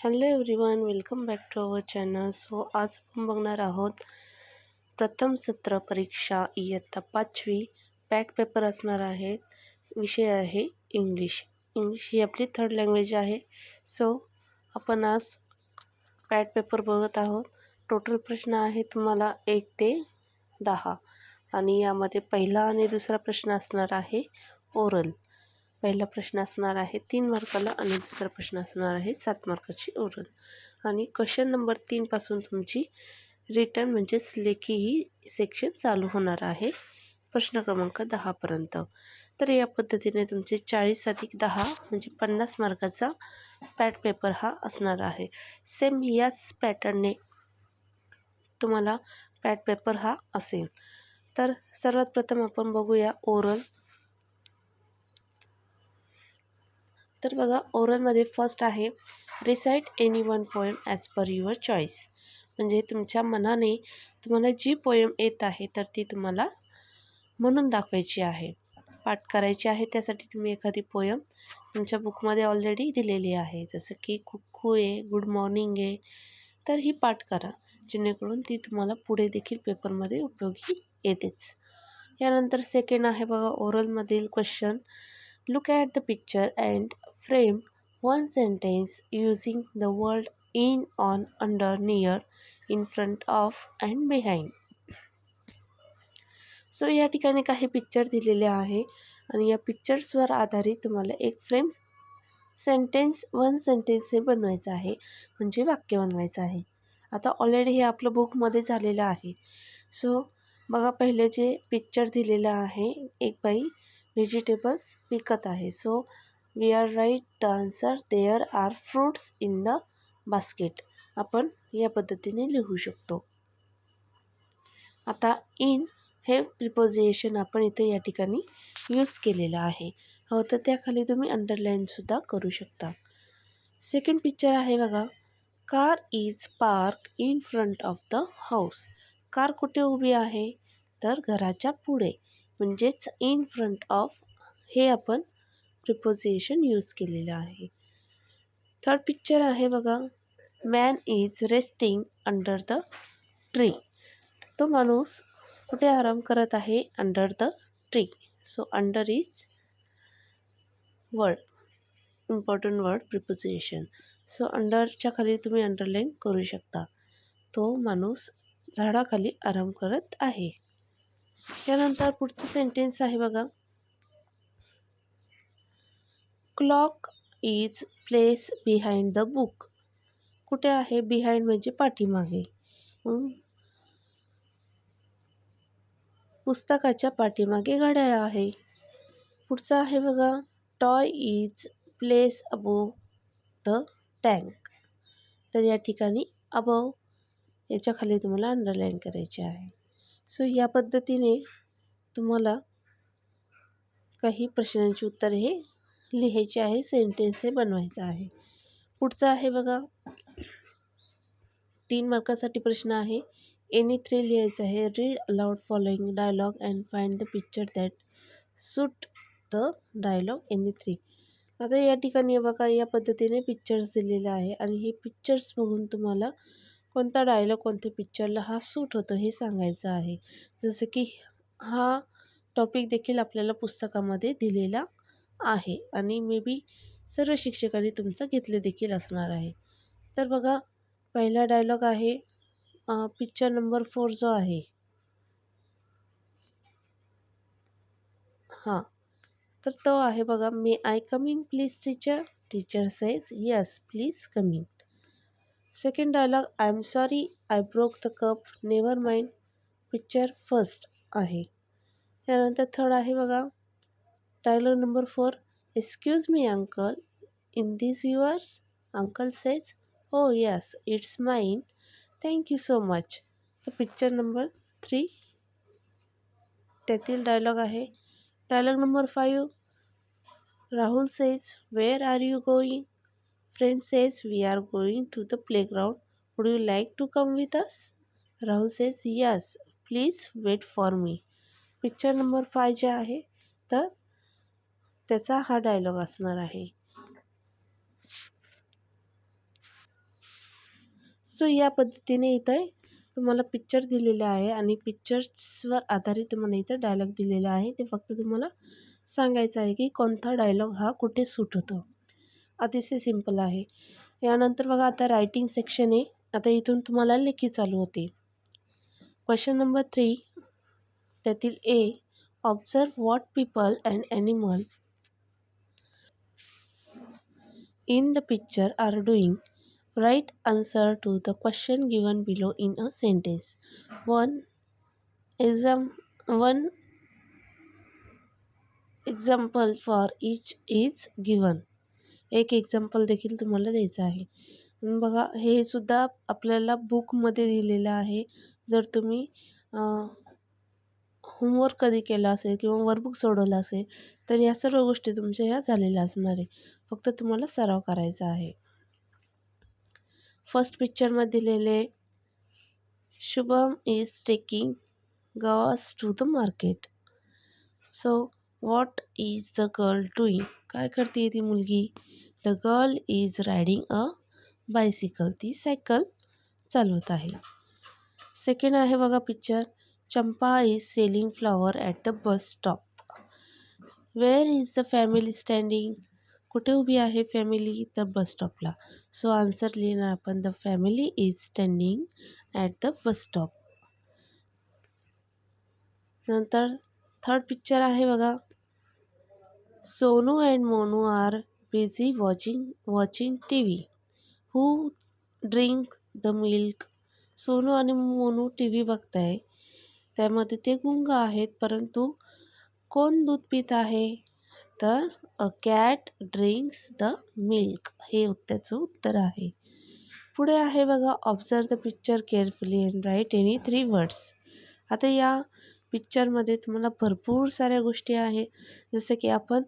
Hello everyone welcome back to our channel so आज आपण बघणार आहोत प्रथम सत्र परीक्षा इयत्ता पाचवी. पॅट पेपर असणार आहेत विषय आहे इंग्लिश इंग्लिश ही आपली थर्ड लँग्वेज आहे. सो आपण आज पॅट पेपर बघत आहोत. टोटल प्रश्न आहे तुम्हाला एक ते दहा. आणि यामध्ये पहिला आणि दुसरा प्रश्न असणार आहे ओरल पहिला प्रश्न असणार आहे तीन मार्काला आणि दुसरा प्रश्न असणार आहे सात मार्काची ओरल आणि क्वेश्चन नंबर तीनपासून तुमची रिटर्न म्हणजेच लेखी ही सेक्शन चालू होणार आहे. प्रश्न क्रमांक दहापर्यंत तर या पद्धतीने तुमचे चाळीस अधिक दहा म्हणजे पन्नास मार्काचा पॅट पेपर हा असणार आहे. सेम याच पॅटर्नने तुम्हाला पॅट पेपर हा असेल. तर सर्वात प्रथम आपण बघूया ओरल तर बघा ओरलमध्ये फर्स्ट आहे recite any one poem as per your choice म्हणजे तुमच्या मनाने तुम्हाला जी पोएम येत आहे तर ती तुम्हाला म्हणून दाखवायची आहे. पाठ करायची आहे त्यासाठी तुम्ही एखादी पोयम तुमच्या बुकमध्ये ऑलरेडी दिलेली आहे. जसं की कुक्कू आहे गुड मॉर्निंग आहे तर ही पाठ करा जेणेकरून ती तुम्हाला पुढे देखील पेपरमध्ये उपयोगी येतेच. यानंतर सेकंड आहे बघा ओरलमधील question look at the picture and frame one sentence using the word in on under near in front of and behind. So या ठिकाणी काही पिक्चर दिलेले आहे आणि या पिक्चर्सवर आधारित तुम्हाला एक फ्रेम सेंटेन्स वन सेंटेन्स हे बनवायचं आहे म्हणजे वाक्य बनवायचं आहे. आता ऑलरेडी हे आपलं बुकमध्ये झालेलं आहे. सो बघा पहिले जे पिक्चर दिलेलं आहे एक बाई व्हेजिटेबल्स विकत आहे. So we are write the answer there are fruits in the basket आपण या पद्धतीने लिहू शकतो. आता इन हे प्रिपोजिएशन आपण इथे या ठिकाणी यूज केलेलं आहे. हो तर त्याखाली तुम्ही अंडरलाईनसुद्धा करू शकता. सेकंड पिक्चर आहे बघा. Car is park in front of the house car कुठे उभी आहे? तर घराच्या पुढे. म्हणजेच इन फ्रंट ऑफ हे आपण प्रिपोजिशन यूज केलेलं आहे. थर्ड पिक्चर आहे बघा. Man is resting under the tree तो माणूस कुठे आराम करत आहे? Under the tree so under is word important word preposition so अंडरच्या खाली तुम्ही अंडरलाईन करू शकता. तो माणूस झाडाखाली आराम करत आहे. त्यानंतर पुढचं सेंटेन्स आहे बघा. Clock is place behind the book कुठे आहे? बिहाइंड म्हणजे पाठीमागे. पुस्तकाच्या पाठीमागे घड्याळ आहे. पुढचं आहे बघा. Toy is place above the tank तर या ठिकाणी अबव याच्या खाली तुम्हाला अंडरलाईन करायचे आहे. सो या पद्धतीने तुम्हाला काही प्रश्नांची उत्तर हे लिहायचे आहे सेंटेन्स हे बनवायचं आहे. पुढचं आहे बघा. तीन मार्कासाठी प्रश्न आहे. एनी थ्री लिहायचं आहे. Read aloud following dialogue and find the picture that suit the dialogue any three आता या ठिकाणी बघा या पद्धतीने पिक्चर्स दिलेले आहे आणि हे पिक्चर्स बघून तुम्हाला कोणता डायलॉग कोणत्या पिक्चरला हा सूट होतो हे सांगायचं आहे. जसं की हा टॉपिक देखील आपल्याला पुस्तकामध्ये दिलेला आहे आणि मे बी सर्व शिक्षकांनी तुमचं घेतले देखील असणार आहे. तर बघा पहिला डायलॉग आहे पिक्चर नंबर फोर जो आहे. हां. तर तो आहे बघा may I come in please teacher teacher says yes please come in second dialogue I am sorry I broke the cup never mind picture first आहे. त्यानंतर थर्ड आहे बघा dialogue number four excuse me uncle in this yours uncle says oh yes it's mine thank you so much तर picture number three त्यातील dialogue आहे. Dialogue number five Rahul says where are you going friend says we are going to the playground would you like to come with us Rahul says yes please wait for me picture number five जे आहे तर त्याचा हा dialogue असणार आहे. So या पद्धतीने इथं तुम्हाला पिक्चर दिलेलं आहे आणि पिक्चर्सवर आधारित तुम्हाला इथं डायलॉग दिलेला आहे. ते फक्त तुम्हाला सांगायचं आहे की कोणता डायलॉग हा कुठे सूट होतो. अतिशय सिंपल आहे. यानंतर बघा आता रायटिंग सेक्शन आहे. आता इथून तुम्हाला लेखी चालू होते. क्वेश्चन नंबर थ्री त्यातील A observe what people and animal in the picture are doing. Write answer to the question given below in a sentence one exam one example for each is given एक example देखील तुम्हाला द्यायचं आहे. बघा हे सुद्धा आपल्याला बुकमध्ये दिलेलं आहे. जर तुम्ही होमवर्क कधी केला असेल किंवा वर्कबुक सोडवलं असेल तर या सर्व गोष्टी तुमच्या ह्या झालेल्या असणार आहे. फक्त तुम्हाला सराव करायचा आहे. फर्स्ट पिक्चरमध्ये दिलेले Shubham is taking guavas to the market so what is the girl doing काय करते ती मुलगी? The girl is riding a bicycle ती सायकल चालवत आहे. सेकंड आहे बघा picture Champa is selling flower at the bus stop where is the family standing कुठे उभी आहे फॅमिली तर बस स्टॉपला सो आन्सर लिहिणार आपण. The family is standing at the bus stop नंतर थर्ड पिक्चर आहे बघा. Sonu and Monu are busy watching watching T V who drink the milk Sonu आणि मोनू टी व्ही बघताय. त्यामध्ये ते गुंग आहेत परंतु कोण दूध पित आहे? तर a cat drinks the milk हे त्याचं उत्तर आहे. पुढे आहे बघा observe the picture carefully and write any three words आता या पिक्चरमध्ये तुम्हाला भरपूर साऱ्या गोष्टी आहे जसं की आपण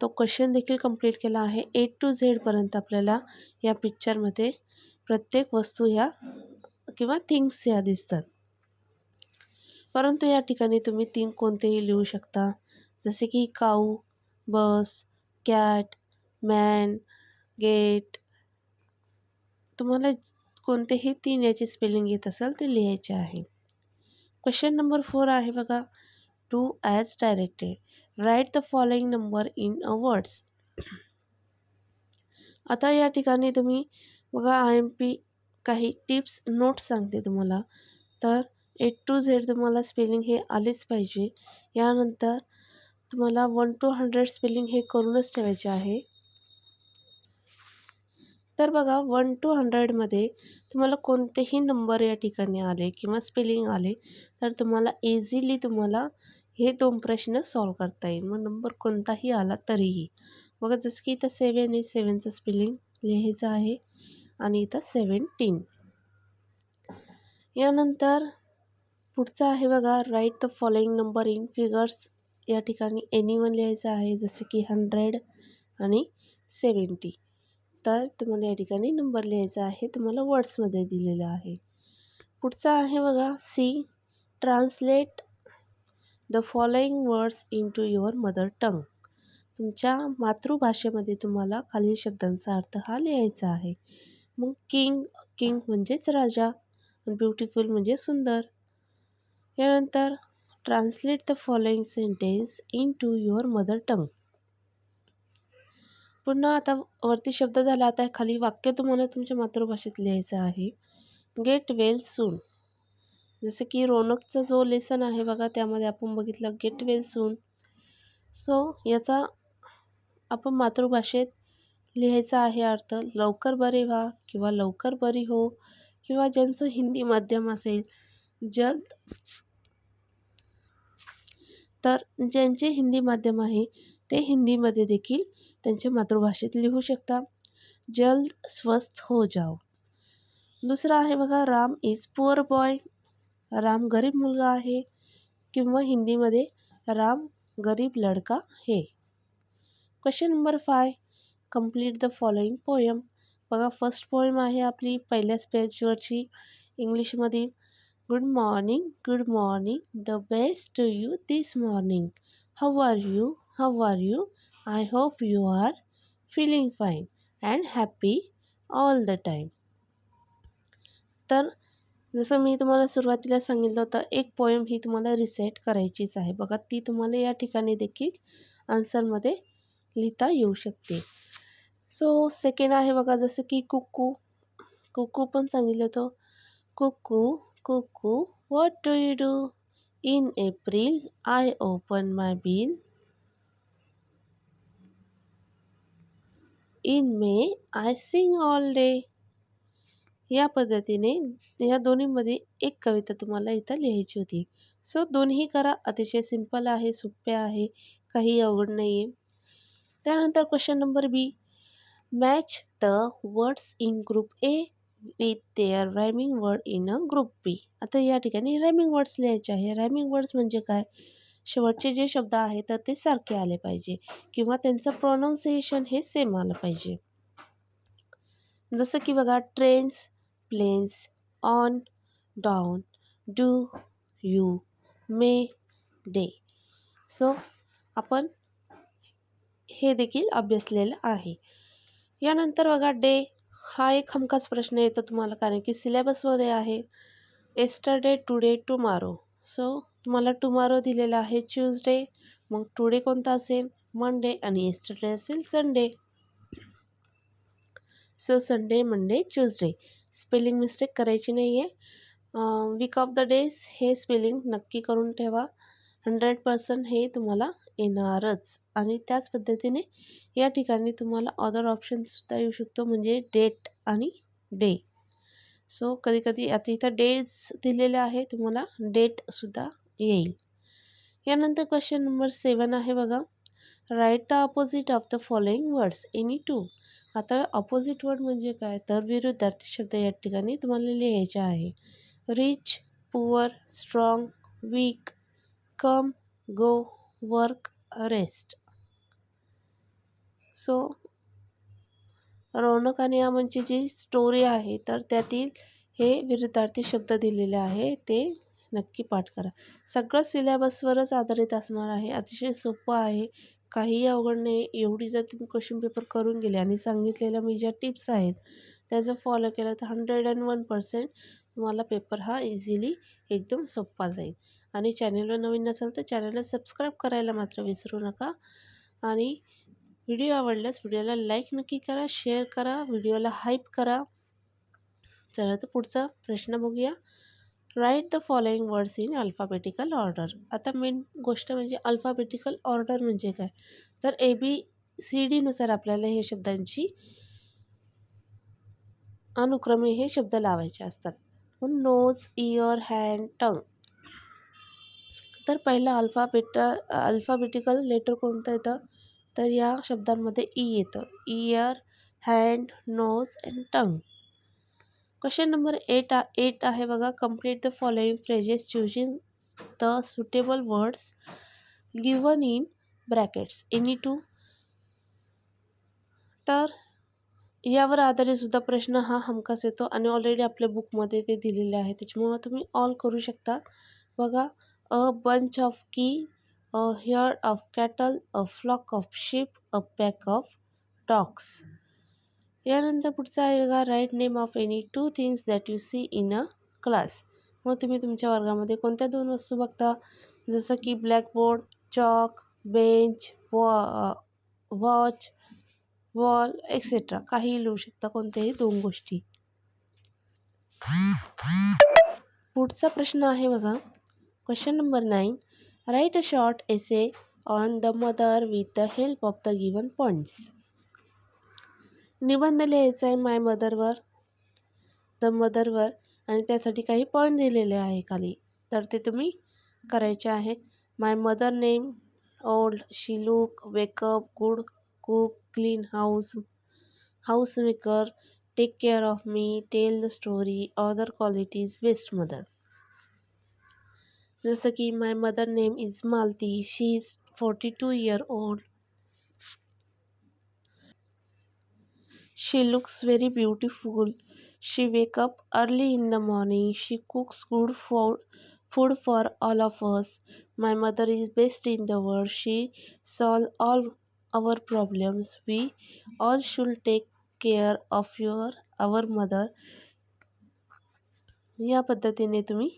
तो क्वेश्चन देखील कंप्लीट केला आहे. ए टू झेडपर्यंत आपल्याला या पिक्चरमध्ये प्रत्येक वस्तू ह्या किंवा थिंग्स ह्या दिसतात. परंतु या ठिकाणी तुम्ही तीन कोणतेही लिहू शकता. जसे की cow bus cat man get. तुम्हाला कोणतेही तीन याची स्पेलिंग येत असेल ते लिहायचे आहे. क्वेश्चन नंबर फोर आहे बघा. Do as directed write the following number in a words आता या ठिकाणी तुम्ही बघा आय एम पी काही टिप्स नोट्स सांगते तुम्हाला. तर ए टू झेड तुम्हाला स्पेलिंग हे आलेच पाहिजे. यानंतर तुम्हाला वन टू हंड्रेड स्पेलिंग हे करूनच ठेवायचे आहे. तर बघा वन टू हंड्रेडमध्ये तुम्हाला कोणतेही नंबर या ठिकाणी आले किंवा स्पेलिंग आले तर तुम्हाला इझिली तुम्हाला हे दोन प्रश्न सॉल्व करता येईल. मग नंबर कोणताही आला तरीही. बघा जसं की इथं सेवन आहे सेवनचं स्पेलिंग लिहायचं आहे आणि इथं सेवन्टीन यानंतर पुढचं आहे बघा write the following number in figures या ठिकाणी एनी वन लिहायचं आहे जसे की हंड्रेड आणि सेवन्टी तर तुम्हाला या ठिकाणी नंबर लिहायचा आहे तुम्हाला वर्ड्समध्ये दिलेलं आहे. पुढचा आहे बघा C translate the following words into your mother tongue तुमच्या मातृभाषेमध्ये तुम्हाला खालील शब्दांचा अर्थ हा लिहायचा आहे. मग किंग किंग म्हणजेच राजा आणि ब्युटिफुल म्हणजे सुंदर. यानंतर translate the following sentence into your mother tongue पुन्हा आता वरती शब्द झाला आता खाली वाक्य तुम्हाला तुमच्या मातृभाषेत लिहायचं आहे. गेट वेल सून जसं की रोनकचा जो लेसन आहे बघा त्यामध्ये आपण बघितलं गेट वेल सून सो याचा आपण मातृभाषेत लिहायचा आहे अर्थ लवकर बरे व्हा किंवा लवकर बरी हो किंवा ज्यांचं हिंदी माध्यम असेल जल्द तर ज्यांचे हिंदी माध्यम आहे ते हिंदीमध्ये देखील त्यांच्या मातृभाषेत लिहू शकता. जल्द स्वस्थ हो जाओ. दुसरा आहे बघा Ram is poor boy Ram गरीब मुलगा आहे किंवा हिंदीमध्ये राम गरीब लडका हे question number five complete the following poem बघा फर्स्ट पोयम आहे आपली पहिल्याच पेजवरची इंग्लिशमध्ये good morning good morning the best to you this morning how are you how are you I hope you are feeling fine and happy all the time तर जसं मी तुम्हाला सुरुवातीला सांगितलं होतं एक पोएम ही तुम्हाला रिसेट करायचीच आहे. बघा ती तुम्हाला या ठिकाणी देखील आन्सरमध्ये लिहिता येऊ शकते. सो सेकंड आहे बघा जसं की कुक्कू कुक्कू पण सांगितलं होतं. Cuckoo Cuckoo, what do you do in April I open my bill in May I sing all day या पद्धतीने या दोन्हीमध्ये एक कविता तुम्हाला इथं लिहायची होती. सो दोन्ही करा. अतिशय सिंपल आहे सोपे आहे काही अवघड नाही आहे त्यानंतर question number B match the words in group A with their rhyming word in a group B आता या ठिकाणी रॅमिंग वर्ड्स लिहायचे आहे. रायमिंग वर्ड्स म्हणजे काय? शेवटचे जे शब्द आहेत तर ते सारखे आले पाहिजे किंवा त्यांचं प्रोनाऊन्सिएशन हे सेम आलं पाहिजे. जसं की बघा trains planes on down do you may day so आपण हे देखील अभ्यासलेलं आहे. यानंतर बघा डे हा एक हमखास प्रश्न येतो तुम्हाला कारण की सिलेबसमध्ये आहे. एस्टरडे टुडे टुमारो सो तुम्हाला टुमारो दिलेला आहे ट्यूजडे मग टुडे कोणता असेल? मंडे आणि एस्टरडे असेल Sunday so Sunday Monday Tuesday spelling mistake करायची नाही आहे वीक ऑफ द डेज हे स्पेलिंग नक्की करून ठेवा. हंड्रेड पर्सेंट हे तुम्हाला येणारच. आणि त्याच पद्धतीने या ठिकाणी तुम्हाला अदर ऑप्शनसुद्धा येऊ शकतो म्हणजे डेट आणि डे सो कधीकधी आता इथं डेज दिलेले आहे तुम्हाला डेटसुद्धा येईल. यानंतर क्वेश्चन नंबर सेवन आहे बघा. Write the opposite of the following words any two आता अपोजिट वर्ड म्हणजे काय? तर विरुद्धार्थी शब्द या ठिकाणी तुम्हाला लिहायचे आहे. Rich poor strong weak come go work rest so Raunak आणि अमनची जी स्टोरी आहे तर त्यातील हे विरुद्धार्थी शब्द दिलेले आहे ते नक्की पाठ करा. सगळं सिलेबसवरच आधारित असणार आहे अतिशय सोपं आहे. काही अवघड नाही एवढी जर तुम्ही क्वेश्चन पेपर करून गेले आणि सांगितलेल्या मी ज्या टिप्स आहेत त्याचं फॉलो केलं तर हंड्रेड अँड वन पर्सेंट तुम्हाला पेपर हा इझिली एकदम सोपा जाईल. आणि चॅनलवर नवीन नसेल तर चॅनलला सबस्क्राईब करायला मात्र विसरू नका. आणि व्हिडिओ आवडल्यास व्हिडिओला लाईक नक्की करा शेअर करा व्हिडिओला हाईप करा. चला तर पुढचा प्रश्न बघूया. Write the following words in alphabetical order आता मेन गोष्ट म्हणजे अल्फाबेटिकल ऑर्डर म्हणजे काय? तर ए बी सी डीनुसार आपल्याला हे शब्दांची अनुक्रमे हे शब्द लावायचे असतात. नोज इयर हँड टंग तर पहिला अल्फाबेट अल्फाबेटिकल लेटर कोणतं येतं? तर या शब्दांमध्ये ई येतं. Ear hand nose and tongue question number eight a eight आहे बघा. Complete the following phrases choosing the suitable words given in brackets any two तर यावर आधारित सुद्धा प्रश्न हा हमखास येतो. आणि ऑलरेडी आपल्या बुकमध्ये ते दिलेले आहे. त्याच्यामुळं तुम्ही ऑल करू शकता. बघा. A bunch of keys a herd of cattle a flock of sheep a pack of dogs यानंतर पुढचा आहे बघा write name of any two things that you see in a class मग तुम्ही तुमच्या वर्गामध्ये कोणत्या दोन वस्तू बघता? जसं की ब्लॅकबोर्ड चॉक बेंच वॉ वॉच वॉल एक्सेट्रा काही लिहू शकता कोणत्याही दोन गोष्टी. पुढचा प्रश्न आहे बघा. Question number nine write a short essay on the mother with the help of the given points निबंध लिहायचा आहे माय मदरवर द मदरवर आणि त्यासाठी काही पॉईंट दिलेले आहे खाली. तर ते तुम्ही करायचे आहेत my mother name old she look wake up good cook clean house house maker take care of me tell the story other qualities best mother जसं की my mother name is Malati she is forty two year old she looks very beautiful she wake up early in the morning she cooks good food food for all of us. My mother is best in the world. She solve all our problems. We all should take care of your our mother. या पद्धतीने तुम्ही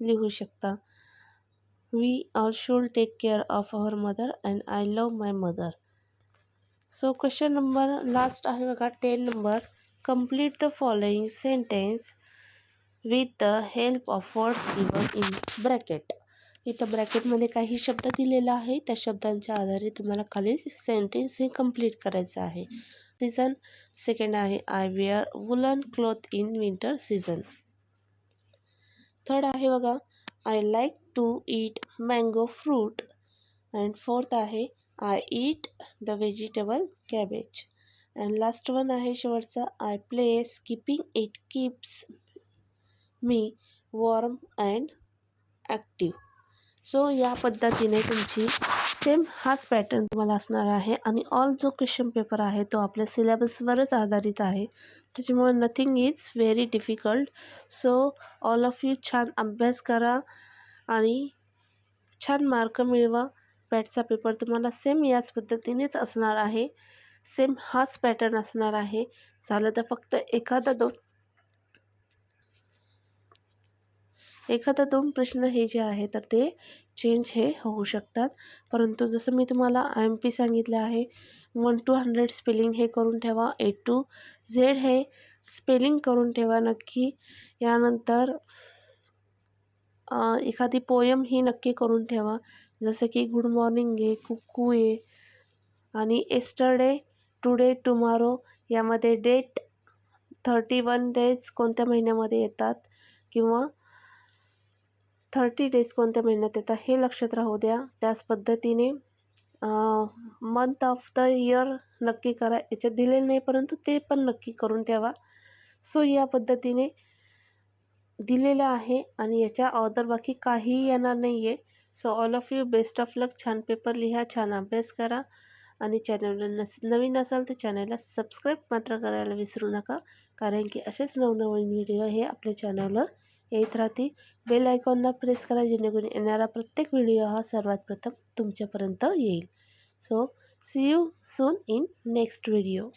लिहू शकता. We all should take care of our mother and I love my mother so question number last आहे बघा. Ten number complete the following sentence with the help of words given in bracket इथं ब्रॅकेटमध्ये काही शब्द दिलेला आहे. त्या शब्दांच्या आधारे तुम्हाला खाली सेंटेन्स हे कंप्लीट करायचं आहे. सीझन सेकंड आहे. I wear woollen cloth in winter season third आहे बघा. I like to eat mango fruit and fourth आहे I eat the vegetable cabbage and last one आहे शेवटचा I play skipping it keeps me warm and active so या पद्धतीने तुमची same हाच pattern तुम्हाला असणार आहे. आणि ऑल जो क्वेश्चन पेपर आहे तो आपल्या सिलेबसवरच आधारित आहे. त्याच्यामुळे nothing is very difficult so all of you छान अभ्यास करा आणि छान मार्क मिळवा. पॅटचा पेपर तुम्हाला सेम याच पद्धतीनेच असणार आहे. सेम हाच पॅटर्न असणार आहे. झालं तर फक्त एखादा दोन एखादा दोन प्रश्न हे जे आहे तर ते चेंज हे होऊ शकतात. परंतु जसं मी तुम्हाला आय एम पी सांगितलं आहे वन टू हंड्रेड स्पेलिंग हे करून ठेवा ए टू झेड हे स्पेलिंग करून ठेवा नक्की. यानंतर एखादी पोयम ही नक्की करून ठेवा. जसं की गुड मॉर्निंग आहे कुकू आहे आणि एस्टरडे टुडे टुमारो यामध्ये डेट थर्टी वन डेज कोणत्या महिन्यामध्ये येतात? किंवा थर्टी डेज कोणत्या महिन्यात येतात हे लक्षात राहू द्या. त्याच पद्धतीने मंथ ऑफ द इयर नक्की करा. याच्यात दिलेलं नाही परंतु ते पण नक्की करून ठेवा. सो या पद्धतीने दिलेलं आहे आणि याच्या अदर बाकी काहीही येणार नाही आहे so all of you best of luck छान पेपर लिहा छान अभ्यास करा आणि चॅनलला नस नवीन असाल तर चॅनलला सबस्क्राईब मात्र करायला विसरू नका. कारण की असेच नवनवीन व्हिडिओ हे आपल्या चॅनलवर येत राहतील बेल आयकॉनला प्रेस करा जेणेकरून येणारा प्रत्येक व्हिडिओ हा सर्वात प्रथम तुमच्यापर्यंत येईल. So see you soon in next video